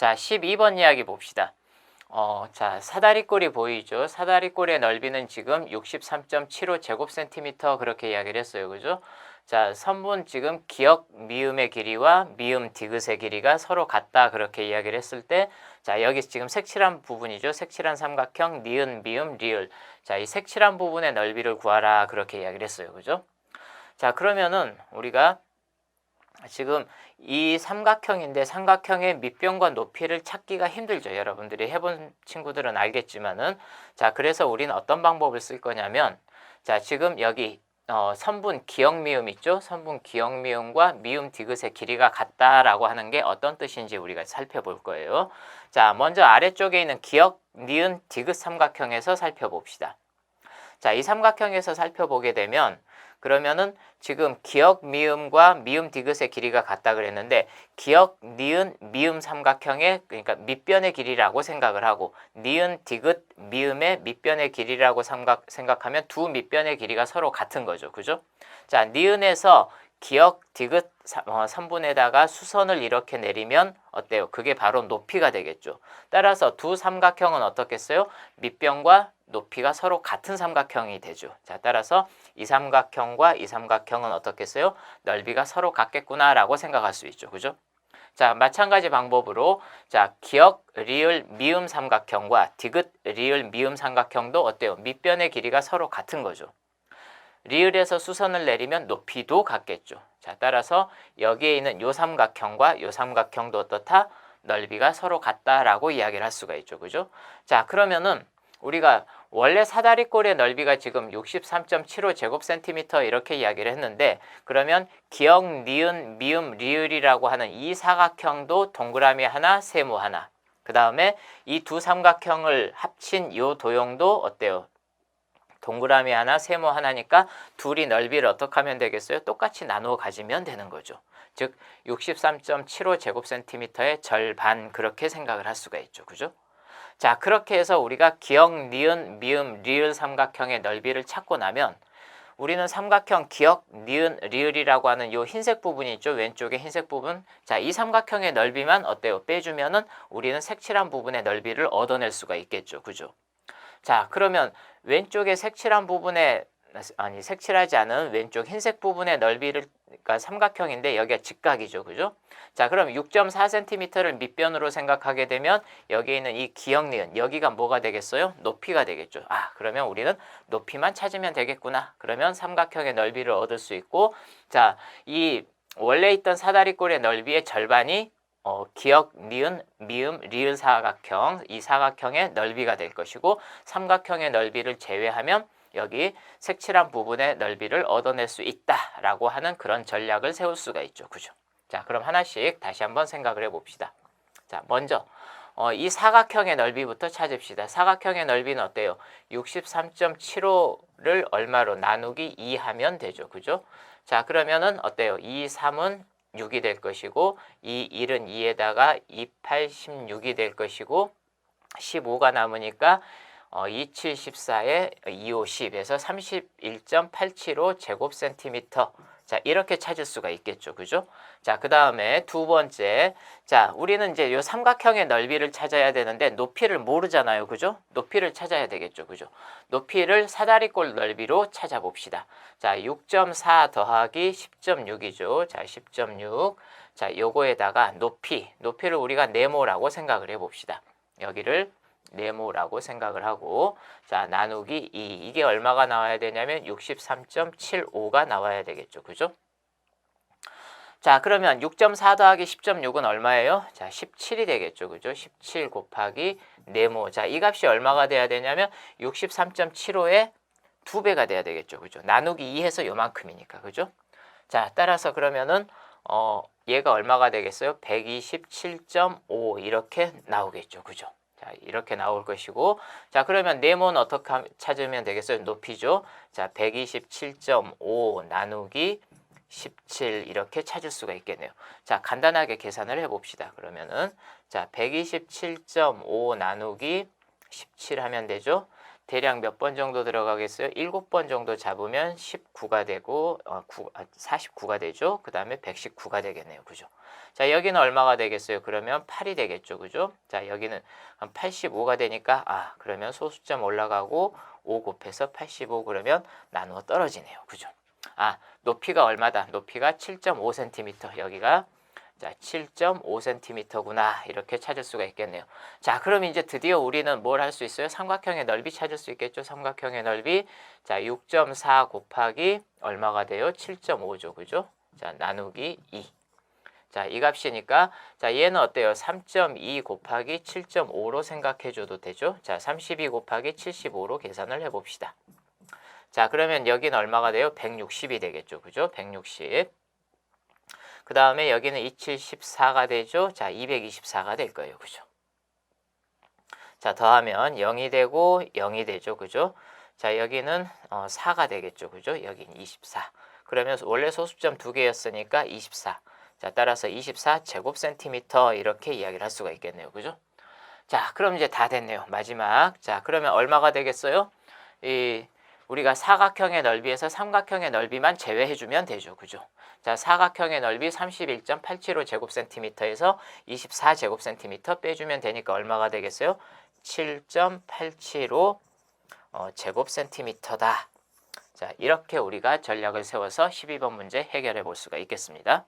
자, 12번 이야기 봅시다. 어, 자, 사다리꼴이 보이죠? 사다리꼴의 넓이는 지금 63.75 제곱센티미터 그렇게 이야기를 했어요. 그죠? 자, 선분 지금 기역 미음의 길이와 미음 디귿의 길이가 서로 같다 그렇게 이야기를 했을 때 자, 여기 지금 색칠한 부분이죠. 색칠한 삼각형 니은 미음 리을. 자, 이 색칠한 부분의 넓이를 구하라 그렇게 이야기를 했어요. 그죠? 자, 그러면은 우리가 지금 이 삼각형인데 삼각형의 밑변과 높이를 찾기가 힘들죠. 여러분들이 해본 친구들은 알겠지만은 자 그래서 우리는 어떤 방법을 쓸 거냐면 자 지금 여기 어, 선분 기역 미음 있죠? 선분 기역 미음과 미음 디귿의 길이가 같다라고 하는 게 어떤 뜻인지 우리가 살펴볼 거예요. 자 먼저 아래쪽에 있는 기역, 니은, 디귿 삼각형에서 살펴봅시다. 자 이 삼각형에서 살펴보게 되면 그러면은 지금 기역 미음과 미음 디귿의 길이가 같다 그랬는데 기역 니은 미음 삼각형의 그러니까 밑변의 길이라고 생각을 하고 니은 디귿 미음의 밑변의 길이라고 생각, 생각하면 두 밑변의 길이가 서로 같은 거죠. 그죠? 자, 니은에서 기역 디귿 삼- 어, 3분에다가 수선을 이렇게 내리면 어때요? 그게 바로 높이가 되겠죠. 따라서 두 삼각형은 어떻겠어요? 밑변과 높이가 서로 같은 삼각형이 되죠. 자, 따라서 이 삼각형과 이 삼각형은 어떻겠어요? 넓이가 서로 같겠구나라고 생각할 수 있죠. 그죠? 자, 마찬가지 방법으로 자, 기역 리을 미음 삼각형과 디귿 리을 미음 삼각형도 어때요? 밑변의 길이가 서로 같은 거죠. 리을에서 수선을 내리면 높이도 같겠죠. 자, 따라서 여기에 있는 요 삼각형과 요 삼각형도 어떻다? 넓이가 서로 같다라고 이야기를 할 수가 있죠. 그죠? 자, 그러면은 우리가 원래 사다리꼴의 넓이가 지금 63.75 제곱센티미터 이렇게 이야기를 했는데 그러면 기역, 니은, 미음, 리을이라고 하는 이 사각형도 동그라미 하나, 세모 하나. 그 다음에 이 두 삼각형을 합친 요 도형도 어때요? 동그라미 하나, 세모 하나니까 둘이 넓이를 어떻게 하면 되겠어요? 똑같이 나누어 가지면 되는 거죠. 즉 63.75 제곱센티미터의 절반 그렇게 생각을 할 수가 있죠. 그죠? 자, 그렇게 해서 우리가 기역, 니은, 미음, 리을 삼각형의 넓이를 찾고 나면 우리는 삼각형 기역, 니은, 리을이라고 하는 요 흰색 부분이 있죠. 왼쪽에 흰색 부분. 자, 이 삼각형의 넓이만 어때요? 빼주면은 우리는 색칠한 부분의 넓이를 얻어낼 수가 있겠죠. 그죠? 자, 그러면 왼쪽에 색칠한 부분에 아니 색칠하지 않은 왼쪽 흰색 부분의 넓이를 그러니까 삼각형인데 여기가 직각이죠. 그죠? 자, 그럼 6.4cm를 밑변으로 생각하게 되면 여기에 있는 이 기역니은 여기가 뭐가 되겠어요? 높이가 되겠죠. 아, 그러면 우리는 높이만 찾으면 되겠구나. 그러면 삼각형의 넓이를 얻을 수 있고 자, 이 원래 있던 사다리꼴의 넓이의 절반이 어, 기역, 니은, 미음, 리을 사각형 이 사각형의 넓이가 될 것이고 삼각형의 넓이를 제외하면 여기 색칠한 부분의 넓이를 얻어낼 수 있다라고 하는 그런 전략을 세울 수가 있죠. 그죠? 자, 그럼 하나씩 다시 한번 생각을 해봅시다. 자, 먼저 어, 이 사각형의 넓이부터 찾읍시다. 사각형의 넓이는 어때요? 63.75를 얼마로 나누기 2 하면 되죠. 그죠? 자, 그러면은 어때요? 2, 3은 6이 될 것이고 이 1은 2에다가 2, 8, 16이 될 것이고 15가 남으니까 어, 2, 7, 14에 2, 5, 10에서 31.875 제곱센티미터. 자, 이렇게 찾을 수가 있겠죠. 그죠? 자, 그 다음에 두 번째. 자, 우리는 이제 요 삼각형의 넓이를 찾아야 되는데 높이를 모르잖아요. 그죠? 높이를 찾아야 되겠죠. 그죠? 높이를 사다리꼴 넓이로 찾아봅시다. 자, 6.4 더하기 10.6이죠. 자, 10.6. 자, 요거에다가 높이. 높이를 우리가 네모라고 생각을 해 봅시다. 여기를 네모라고 생각을 하고 자 나누기 2 이게 얼마가 나와야 되냐면 63.75가 나와야 되겠죠. 그죠? 자 그러면 6.4 더하기 10.6은 얼마예요? 자 17이 되겠죠. 그죠? 17 곱하기 네모. 자이 값이 얼마가 돼야 되냐면 63.75의 두 배가 돼야 되겠죠. 그죠? 나누기 2 해서 요만큼이니까. 그죠? 자 따라서 그러면은 어 얘가 얼마가 되겠어요? 127.5 이렇게 나오겠죠. 그죠 자, 이렇게 나올 것이고 자, 그러면 네모는 어떻게 함- 찾으면 되겠어요? 높이죠. 자, 127.5 나누기 17 이렇게 찾을 수가 있겠네요. 자, 간단하게 계산을 해 봅시다. 그러면은 자, 127.5 나누기 17 하면 되죠. 대략 몇 번 정도 들어가겠어요? 7번 정도 잡으면 19가 되고 어, 9, 아, 49가 되죠. 그 다음에 119가 되겠네요. 그죠? 자 여기는 얼마가 되겠어요? 그러면 8이 되겠죠. 그죠? 자 여기는 85가 되니까 아 그러면 소수점 올라가고 5 곱해서 85 그러면 나누어 떨어지네요. 그죠? 아 높이가 얼마다? 높이가 7.5cm 여기가 자 7.5cm구나 이렇게 찾을 수가 있겠네요. 자 그럼 이제 드디어 우리는 뭘 할 수 있어요? 삼각형의 넓이 찾을 수 있겠죠? 삼각형의 넓이 자 6.4 곱하기 얼마가 돼요? 7.5죠. 그죠? 자 나누기 2. 자, 이 값이니까 자, 얘는 어때요? 3.2 곱하기 7.5로 생각해 줘도 되죠? 자, 32 곱하기 75로 계산을 해 봅시다. 자, 그러면 여기는 얼마가 돼요? 160이 되겠죠. 그죠? 160. 그 다음에 여기는 274가 되죠. 자, 224가 될 거예요. 그죠? 자, 더하면 0이 되고 0이 되죠. 그죠? 자, 여기는 어, 4가 되겠죠. 그죠? 여기는 24. 그러면 원래 소수점 두 개였으니까 24. 자, 따라서 24 제곱 센티미터 이렇게 이야기를 할 수가 있겠네요. 그죠? 자, 그럼 이제 다 됐네요. 마지막. 자, 그러면 얼마가 되겠어요? 이 우리가 사각형의 넓이에서 삼각형의 넓이만 제외해 주면 되죠. 그죠? 자, 사각형의 넓이 31.875 제곱센티미터에서 24 제곱센티미터 빼주면 되니까 얼마가 되겠어요? 7.875 어, 제곱센티미터다. 자, 이렇게 우리가 전략을 세워서 12번 문제 해결해 볼 수가 있겠습니다.